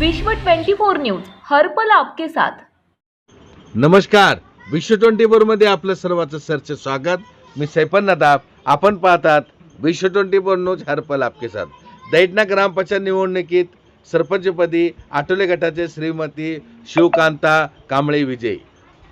विश्व 24 न्यूज हरपल आपके साथ. नमस्कार. विश्व ट्वेंटी फोरमध्ये आपलं सर्वांचं सरचे स्वागत. मी सैपन नदाब. आपण पाहतात विश्व ट्वेंटी फोर न्यूज हरपल आपके साथ. दैठणा ग्रामपंचायत निवडणुकीत सरपंचपदी आठवले गटाचे श्रीमती शिवकांता कांबळे विजय.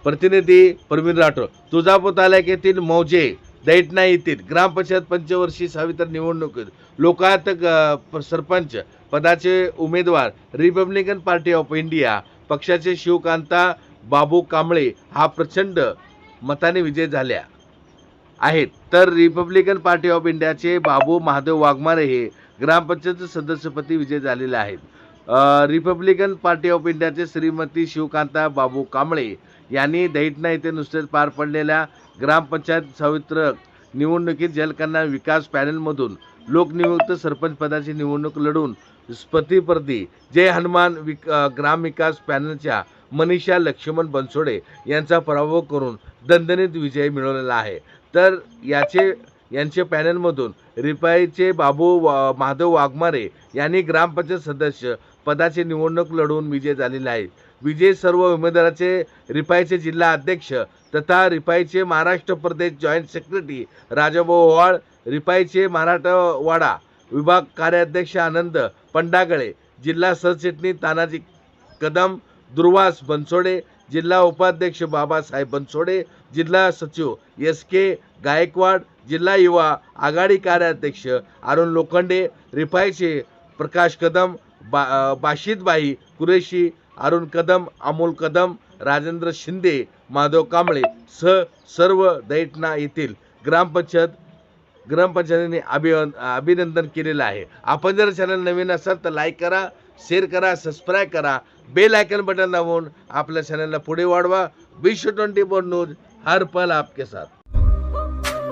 प्रतिनिधी प्रवीण राठोड. तुळजापूर तालुक्यातील मौजे दैटना येथील ग्रामपंचायत पंचवर्षी सावित्र निवडणुकीत लोकायुक्त सरपंच पदाचे उमेदवार रिपब्लिकन पार्टी ऑफ इंडिया पक्षाचे शिवकांता बाबू कांबळे हा प्रचंड मताने विजय झाल्या आहेत. तर रिपब्लिकन पार्टी ऑफ इंडियाचे बाबू महादेव वाघमारे हे ग्रामपंचायत सदस्यपदी विजय झालेले आहेत. रिपब्लिकन पार्टी ऑफ इंडियाचे श्रीमती शिवकांता बाबू कांबळे यांनी दैठणा येथे नुसतेच पार पडलेल्या ग्रामपंचायत सवित्र निवडणुकीत जलकन्या विकास पॅनलमधून लोकनियुक्त सरपंच पदाची निवडणूक लढून स्पर्धीपर्दी जय हनुमान विक ग्रामविकास पॅनलच्या मनीषा लक्ष्मण बनसोडे यांचा पराभव करून दणदणीत विजय मिळवलेला आहे. तर याचे यांचे पॅनलमधून रिपाईचे बाबू वा- महादेव वाघमारे यांनी ग्रामपंचायत सदस्य पदाची निवडणूक लढवून विजय झालेले आहेत विजय सर्व उमेदवाराचे रिपाईचे जिल्हा अध्यक्ष तथा रिपाईचे महाराष्ट्र प्रदेश जॉईंट सेक्रेटरी राजाभाऊ ओवाळ रिपाईचे मराठवाडा विभाग कार्याध्यक्ष आनंद पंडागळे जिल्हा सरचिटणीस तानाजी कदम दुर्वास बनसोडे जिल्हा उपाध्यक्ष बाबासाहेब बनसोडे जिल्हा सचिव एस के गायकवाड जिल्हा युवा आघाडी कार्याध्यक्ष अरुण लोखंडे रिफायचे प्रकाश कदम बा अ, बाशिदबाई कुरेशी अरुण कदम अमोल कदम राजेंद्र शिंदे माधव कांबळे सह सर्व दैठणा येथील ग्रामपंचायत ग्रामपंचायतीने अभिवन अभिनंदन केलेलं आहे. आपण जर चॅनल नवीन असाल तर लाईक करा शेअर करा सबस्क्राईब करा. बेल आयकन बटन दाबून आपल्या चॅनलला पुढे वाढवा. विश्व ट्वेंटी फोर न्यूज हर पल आपके साथ.